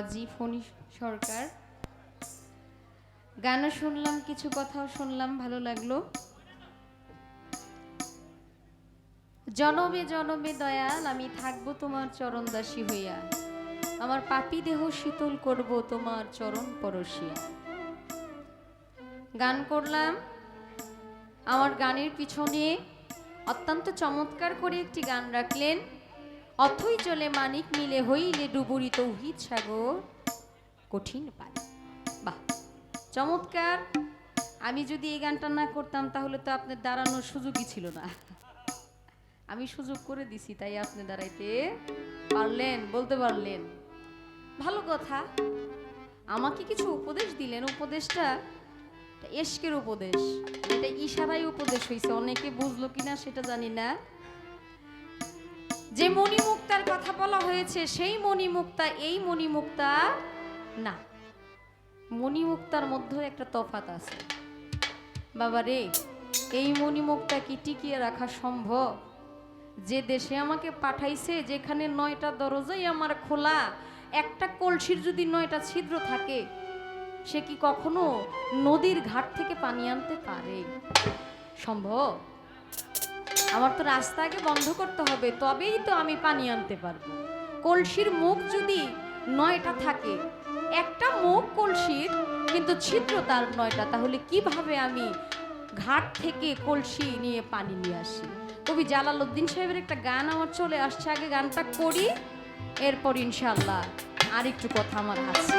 বাবাজি ফণি সরকার। গানও শুনলাম, কিছু কথাও শুনলাম, ভালো লাগল। জনমে জনমে দয়াল, আমি থাকব তোমার চরণ দাসী হইয়া। আমার পাপি দেহ শীতল করব তোমার চরণ পরশিয়া। গান করলাম। আমার গানের পিছনে অত্যন্ত চমৎকার করে একটি গান রাখলেন। অথই চলে মানিক, মিলে হইলে ডুবুরি তৌহিদ সাগর। কঠিন পায় বাহ, চমৎকার। আমি যদি এই গানটা না করতাম, তাহলে তো আপনার দাঁড়ানোর সুযোগই ছিল না। আমি সুযোগ করে দিছি, তাই আপনি দাঁড়াইতে পারলেন, বলতে পারলেন। ভালো কথা। আমাকে কিছু উপদেশ দিলেন। উপদেশটা এশকের উপদেশ। এটা ইশারায় উপদেশ হয়েছে অনেকে বুঝলো কিনা সেটা জানি না। যে মণিমুক্তার কথা বলা হয়েছে, সেই মণিমুক্তা, এই মণিমুক্তা না। মণিমুক্তার মধ্যে একটা তফাত আছে। বাবা রে, এই মণিমুক্তা কি টিকিয়ে রাখা সম্ভব? যে দেশে আমাকে পাঠাইছে, যেখানে নয়টা দরজাই আমার খোলা, একটা কলসির যদি নয়টা ছিদ্র থাকে, সে কি কখনো নদীর ঘাট থেকে পানি আনতে পারে? সম্ভব? আমার তো রাস্তা আগে বন্ধ করতে হবে, তবেই তো আমি পানি আনতে পারব। কলসির মুখ যদি নয়টা থাকে, একটা মুখ কলসির, কিন্তু ছিদ্র তার নয়টা, তাহলে কীভাবে আমি ঘাট থেকে কলসি নিয়ে পানি নিয়ে আসি? কবি জালালউদ্দিন সাহেবের একটা গান আমার চলে আসছে, আগে গানটা করি, এরপর ইনশাল্লাহ আর একটু কথা আমার আছে।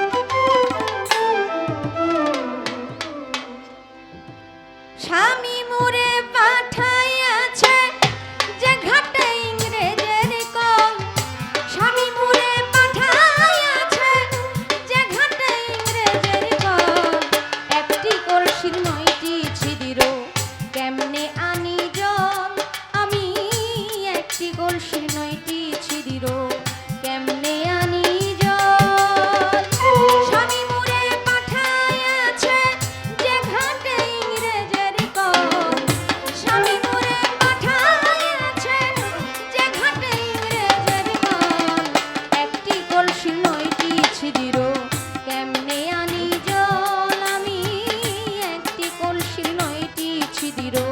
নয়টি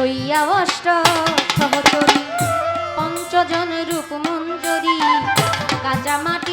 লইয়া অষ্ট সহচরী পঞ্চজন রূপ মঞ্জরি কাঁচা মাটির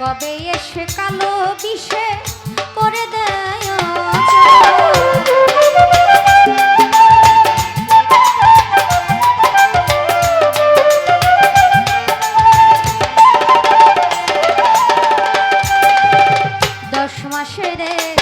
কবে এসে কালো বিষে করে দেয় দশ মাসের